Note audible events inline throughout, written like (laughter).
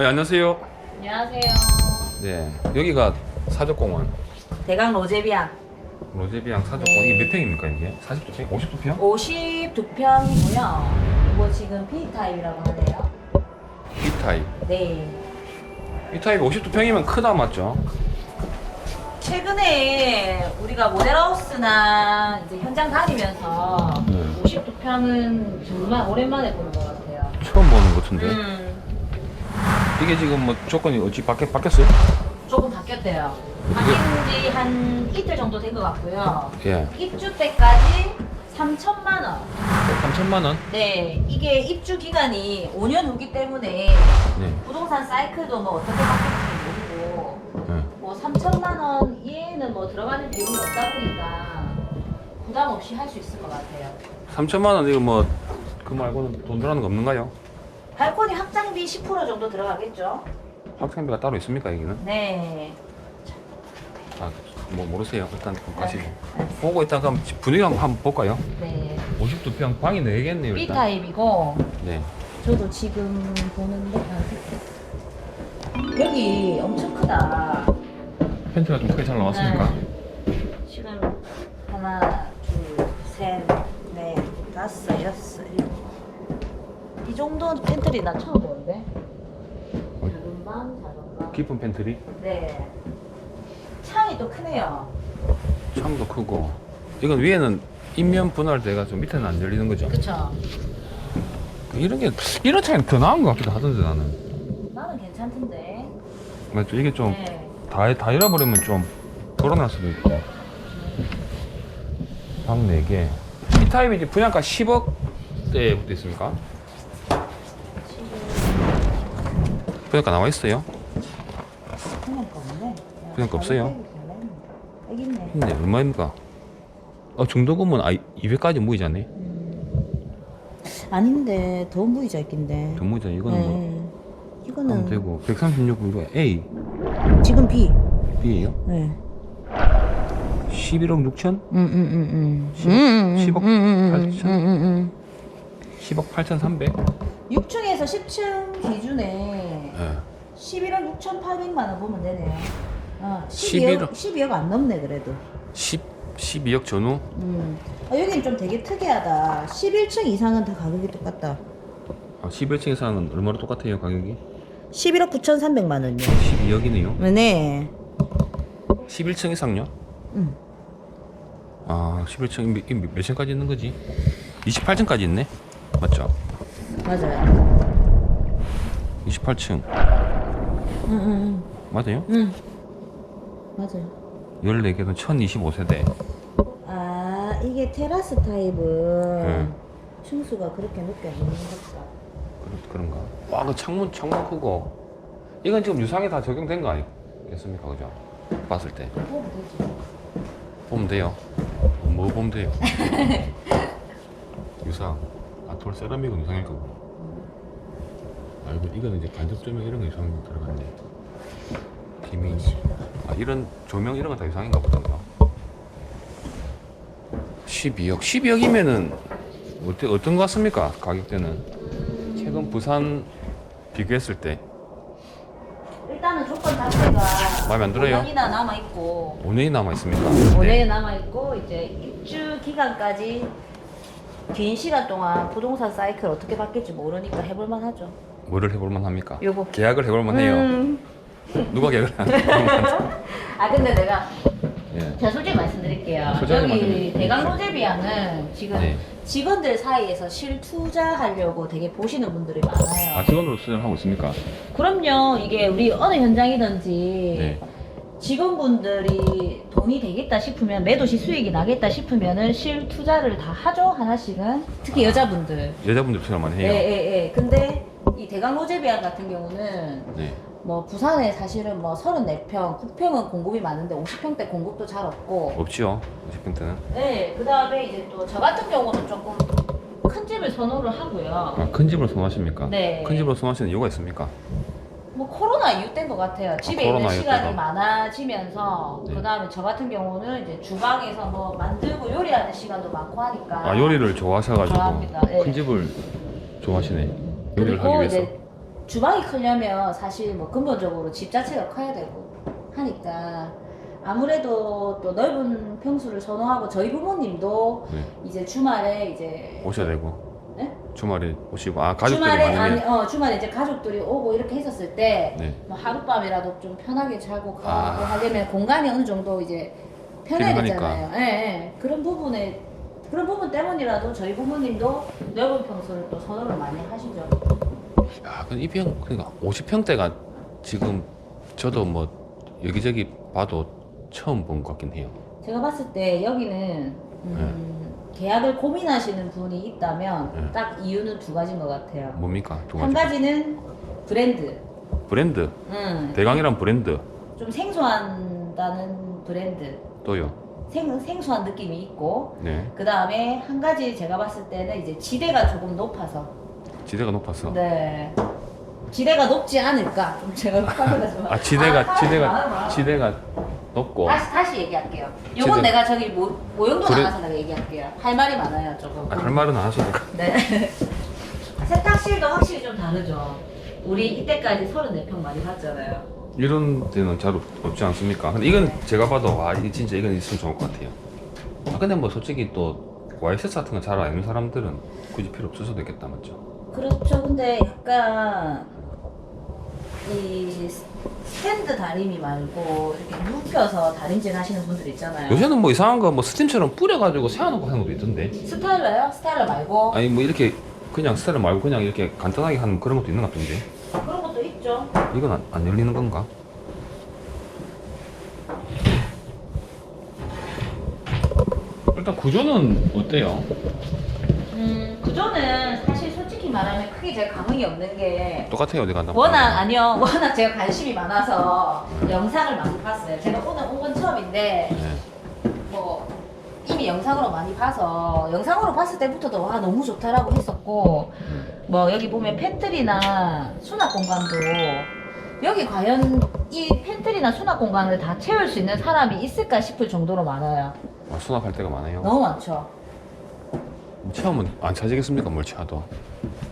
네, 안녕하세요. 안녕하세요. 네, 여기가 사적공원. 대강 로제비앙 로제비앙 사적공원. 네. 이게 몇 평입니까, 이게? 40평? 50평? 52평이고요. 이거 지금 B타입이라고 하네요. B타입. 네. B타입 52평이면 크다, 맞죠? 최근에 우리가 모델하우스나 이제 현장 다니면서 네. 52평은 정말 오랜만에 보는 것 같아요. 처음 보는 것 같은데. 음, 이게 지금 뭐 조건이 어찌 바뀌, 바뀌었어요? 조금 바뀌었대요. 바뀐 지 한 이틀 정도 된 것 같고요. 예. 입주 때까지 3천만 원. 3천만 원? 네, 이게 입주 기간이 5년 후기 때문에 네. 부동산 사이클도 뭐 어떻게 바뀔지 모르고 네. 뭐 3천만 원 이해는 뭐 들어가는 비용이 없다 보니까 부담 없이 할 수 있을 것 같아요. 3천만 원, 이거 뭐, 그 말고는 돈 들어가는 거 없는가요? 발코니 확장비 10% 정도 들어가겠죠? 학생비가 따로 있습니까, 여기는? 네. 아, 뭐 모르세요. 일단 그럼 네. 가시고. 보고 일단 그럼 분위기 한번, 한번 볼까요? 네. 52평 방이 4개겠네요, B 일단. 타입이고 네. 저도 지금 보는데 아, 여기 엄청 크다. 펜트가 좀 크게 잘 나왔습니까? 네. 지금 하나, 둘, 셋, 넷, 다섯, 여섯. 이 정도 팬트리 나 처음 보는데. 작은 방, 작은 방. 깊은 펜트리? 네. 창이 또 크네요. 창도 크고 이건 위에는 인면 분할돼가 좀 밑에는 안 열리는 거죠. 그쵸? 이런 게 이런 차이는 더 나은 것 같기도 하던데 나는. 나는 괜찮던데. 맞죠? 이게 좀 네. 다다 잃어버리면 좀 걸어놨 수도 있고. 방 4개. 이 타입이 이제 분양가 10억대부터 있습니까? 분양가 나와 있어요? 없네. 그냥 없어요? 여기 있네. 얼마입니까? 어 중도금은 아 200까지 모이지 않네. 아닌데 더 무이자 있긴데. 더 모이잖아. 이거는 뭐 네. 하면 이거는 되고 136 이거 A 지금 B. B예요? 네. 11억 6천? 응응응응. 10억 8천? 응응응. 10억 8,300? 6층에서 10층 기준에 예. 11억 6,800만 원 보면 되네요. 어, 11억. 12억, 12억 안 넘네 그래도. 10 12억 전후? 음. 아, 여긴 좀 되게 특이하다. 11층 이상은 다 가격이 똑같다. 아, 11층 이상은 얼마로 똑같아요 가격이? 11억 9,300만 원이요. 12억이네요. 네. 11층 이상요? 응. 아 11층 몇, 이게 몇 층까지 있는 거지? 28층까지 있네? 맞죠? 맞아요. 28층 응응응. 맞아요? 응. 맞아요. 14개는 1025세대 아 이게 테라스 타입은 응. 층수가 그렇게 높게 안 있는 것다. 그런, 그런가? 와 그 창문 창문 크고 이건 지금 유상에 다 적용된 거 아니겠습니까 그죠? 봤을 때 보면 되지. 보면 돼요. 뭐 보면 돼요? (laughs) 유상. 아, 돌 세라믹은 유상일 거고. 알고 이거는 이제 간접 조명 이런 거 유상이 들어갔네. 디밍. 아, 이런 조명 이런 거다 유상인가 보다. 그죠? 12억. 12억이면은 어때, 어떤 거 같습니까? 가격대는. 최근 부산 비교했을 때 일단은 조건 자체가 마음에 안 들어요? 5년이나 남아 있고 5년이 남아 있습니까? 5년이 남아 있고 이제 입주 기간까지 긴 시간 동안 부동산 사이클 어떻게 바뀔지 모르니까 해볼 만 하죠. 뭐를 해볼 만 합니까? 요거. 계약을 해볼 만 해요. 음. 누가 계약을 안 (laughs) 아 근데 내가 예. 제가 솔직히 말씀드릴게요. 솔직하게 여기 말씀해주세요. 대강 로제비아는 지금 네. 직원들 사이에서 실투자하려고 되게 보시는 분들이 많아요. 아 직원으로 수행하고 있습니까? 그럼요. 이게 우리 어느 현장이든지 네. 직원분들이 돈이 되겠다 싶으면 매도시 수익이 나겠다 싶으면은 실 투자를 다 하죠 하나씩은 특히 여자분들. 여자분들처럼만 예, 해요. 예, 예. 근데 이 대강 로제비안 같은 경우는 네. 뭐 부산에 사실은 뭐 34평, 9평은 공급이 많은데 50평대 공급도 잘 없고 없지요. 50평 때는. 네, 그 다음에 이제 또 저 같은 경우는 조금 큰 집을 선호를 하고요. 아, 큰 집으로 선호하십니까? 네. 큰 집으로 선호하시는 이유가 있습니까? 뭐 코로나 이후 때인 것 같아요. 집에 코로나 있는 시간이 때가. 많아지면서 네. 그 다음에 저 같은 경우는 이제 주방에서 뭐 만들고 요리하는 시간도 많고 하니까 아, 요리를 좋아하셔가지고 좋아합니다. 예. 큰 집을 좋아하시네. 요리를 그리고 하기 위해서. 이제 주방이 크려면 사실 뭐 근본적으로 집 자체가 커야 되고 하니까 아무래도 또 넓은 평수를 선호하고 저희 부모님도 네. 이제 주말에 이제 오셔야 되고 네? 주말에 오시고 아 가족들이 주말에 많으면 아니 어 주말에 이제 가족들이 오고 이렇게 했었을 때 네. 뭐 하룻밤이라도 좀 편하게 자고 가고 아. 하려면 공간이 어느 정도 이제 편해야. 되잖아요. 예, 예. 그런 부분에 그런 부분 때문이라도 저희 부모님도 넓은 평수를 또 선호를 많이 하시죠. 야, 근데 이평 그러니까 50평대가 지금 저도 뭐 여기저기 봐도 처음 본 것 같긴 해요. 제가 봤을 때 여기는 음, 계약을 고민하시는 분이 있다면 네. 딱 이유는 두 가지인 것 같아요. 뭡니까? 두 한 가지. 가지는 브랜드. 브랜드. 음, 대강이란 브랜드 좀 생소한다는 브랜드. 또요. 생, 생소한 느낌이 있고 네. 그 다음에 한 가지 제가 봤을 때는 이제 지대가 조금 높아서 지대가 높았어. 네 지대가 높지 않을까 좀 제가 (laughs) 좀아 지대가 아, 지대가. 지대가 높고. 다시 다시 얘기할게요. 요건 지대- 내가 저기 모, 모형도 그래- 나가서 내가 얘기할게요. 할 말이 많아요 조금. 아, 할 말은 안 하셔도 네. (laughs) 세탁실도 확실히 좀 다르죠. 우리 이때까지 34평 많이 봤잖아요. 이런 데는 잘 없, 없지 않습니까? 근데 이건 제가 봐도 와 이게 진짜 이건 있으면 좋을 것 같아요. 아 근데 뭐 솔직히 또 YSS 같은 거 잘 아는 사람들은 굳이 필요 없을 수도 있겠다 맞죠? 그렇죠. 근데 약간 이 스- 스탠드 다리미 말고 이렇게 눕혀서 다림질 하시는 분들 있잖아요. 요새는 뭐 이상한 거 뭐 스팀처럼 뿌려가지고 세워놓고 하는 것도 있던데. 스타일러요? 스타일러 말고 아니 뭐 이렇게 그냥 스타일 말고 그냥 이렇게 간단하게 하는 그런 것도 있는 것 같은데. 그런 것도 있죠. 이건 안, 안 열리는 건가? 일단 구조는 어때요? 음, 구조는 사실 말하면 크게 제가 감흥이 없는 게 똑같아요 어디 간다. 워낙 아니요. (laughs) 워낙 제가 관심이 많아서 영상을 많이 봤어요. 제가 오늘 온 건 처음인데 네. 뭐 이미 영상으로 많이 봐서 영상으로 봤을 때부터도 와 너무 좋다라고 했었고 뭐 여기 보면 팬트리나 수납 공간도 여기 과연 이 팬트리나 수납 공간을 다 채울 수 있는 사람이 있을까 싶을 정도로 많아요. 아, 수납할 데가 많아요. 너무 많죠. 뭐 체험은 안 찾으겠습니까 뭘 채워도.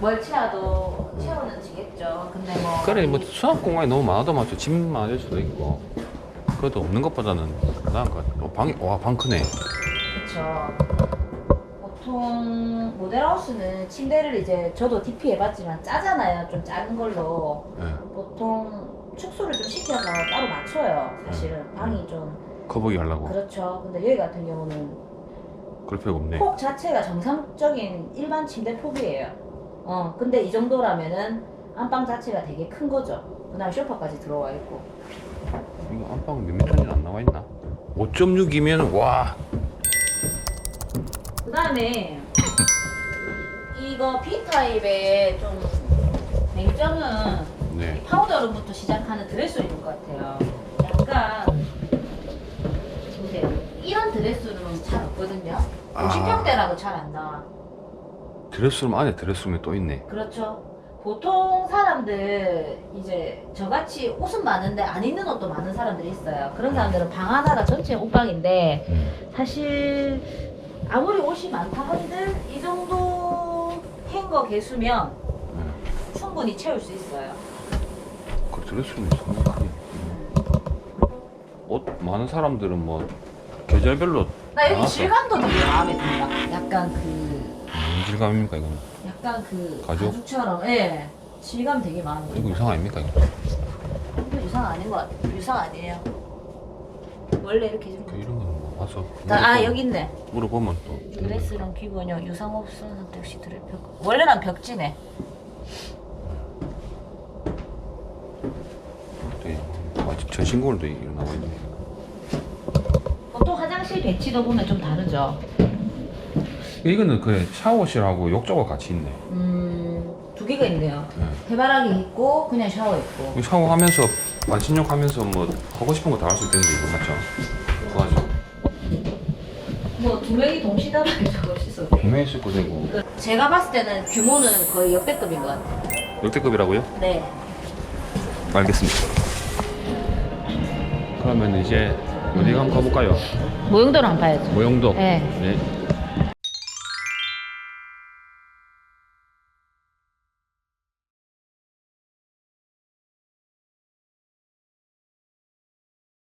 뭘 채워도 채우는 지겠죠. 근데 뭐 그래 뭐 수납 공간이 너무 많아도 맞죠. 집 많을 수도 있고. 그래도 없는 것보다는 나은 것 같아. 어, 방이 와 방 크네. 그쵸. 보통 모델하우스는 침대를 이제 저도 DP 해봤지만 짜잖아요. 좀 작은 걸로. 네. 보통 축소를 좀 시켜서 따로 맞춰요. 사실은 방이 좀 커보기 하려고. 그렇죠. 근데 여기 같은 경우는 그럴 필요가 없네. 폭 자체가 정상적인 일반 침대 폭이에요. 어, 근데 이 정도라면은 안방 자체가 되게 큰 거죠. 그다음 소파까지 들어와 있고. 이거 안방 몇 미터인지 안 나와 있나? 5.6이면 와. 그다음에 이거 B 타입의 좀 맹점은 네. 이 파우더룸부터 시작하는 드레스룸인 것 같아요. 약간 보세요. 이런 드레스룸은 잘 없거든요. 아. 50평대라고 잘 안 나와. 드레스룸 안에 드레스룸이 또 있네. 그렇죠. 보통 사람들 이제 저같이 옷은 많은데 안 입는 옷도 많은 사람들이 있어요. 그런 사람들은 방 하나가 전체 옷방인데 사실 아무리 옷이 많다 한들 이 정도 행거 개수면 네. 충분히 채울 수 있어요. 그 드레스룸이 상당히 옷 많은 사람들은 뭐 계절별로 나 여기 많았어. 질감도 되게 마음에 든다. 약간 그 무슨 질감입니까 이거는? 약간 그 가죽? 가죽 처럼 예 질감 되게 마음에 이거 든다. 이상 아닙니까 이거? 이거 유상 아닌 것 같아. 유상 아니에요. 원래 이렇게 좀. 그 이런 거는 뭐 와서 아, 아 물어보- 여기 있네. 물어보면 또 드레스랑 기본형 유상 없어서 역시 드레 벽. 원래는 벽지네. 또 아직 전신공을도 일어나고 있네. 화장실 배치도 보면 좀 다르죠. 이거는 그 샤워실하고 욕조가 같이 있네. 음, 두 개가 있네요. 네. 해바라기 있고 그냥 샤워 있고. 이거 샤워하면서 반신욕 하면서 뭐 하고 싶은 거 다 할 수 있겠는데 이거 맞죠? 좋아죠. 뭐 두 명이 동시다발이 저거 씻어. 분명히 쓸 거 되고 제가 봤을 때는 규모는 거의 역대급인 것 같아요. 역대급이라고요? 네. 알겠습니다. 그러면 이제 어디 한번 가볼까요? 모형도로 한번 봐야죠. 모형도. 네. 네.